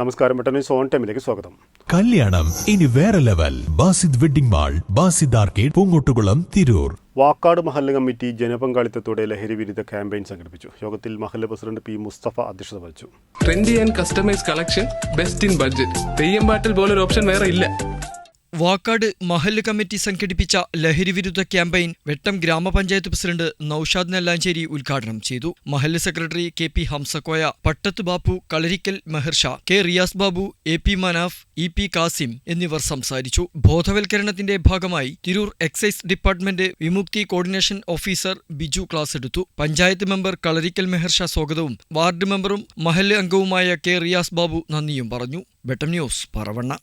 നമസ്കാരം പെട്ടെന്ന് സോൺ ടൈമിലേക്ക് സ്വാഗതം. കല്യാണം ഇനി വേറെ level. Basid wedding mall Basid arcade Poongottukulam Tirur. Vakkad മഹല്ല committee ജനപങ്കാളിത്തത്തോടെ ലഹരി വിരുദ്ധ ക്യാമ്പയിൻ സംഘടിപ്പിച്ചു. യോഗത്തിൽ മഹല്ല പ്രസിഡന്റ് പി മുസ്തഫ അധ്യക്ഷത വഹിച്ചു. Trendy and customise collection best in budget Theyyam പാട്ടിൽ ഒരു ഓപ്ഷൻ വേറെ ഇല്ല. വാക്കാട് മഹല്ല് കമ്മിറ്റി സംഘടിപ്പിച്ച ലഹരിവിരുദ്ധ ക്യാമ്പയിൻ വെട്ടം ഗ്രാമപഞ്ചായത്ത് പ്രസിഡന്റ് നൌഷാദ് നെല്ലാഞ്ചേരി ഉദ്ഘാടനം ചെയ്തു. മഹല്ല് secretary K P Hamzakoya Pattath Bappu Kalarikkal Meharsha K Riyas Babu A P Manaf E P Kasim എന്നിവർ സംസാരിച്ചു. ബോധവൽക്കരണത്തിന്റെ ഭാഗമായി Tirur excise department Vimukthi coordination officer Biju class എടുത്തു. പഞ്ചായത്ത് മെമ്പർ കളരിക്കൽ മെഹർഷ സ്വാഗതവും വാർഡ് മെമ്പറും മഹല്ല് അംഗവുമായ കെ റിയാസ് ബാബു നന്ദിയും പറഞ്ഞു. വെട്ടം ന്യൂസ് പറവണ്ണ.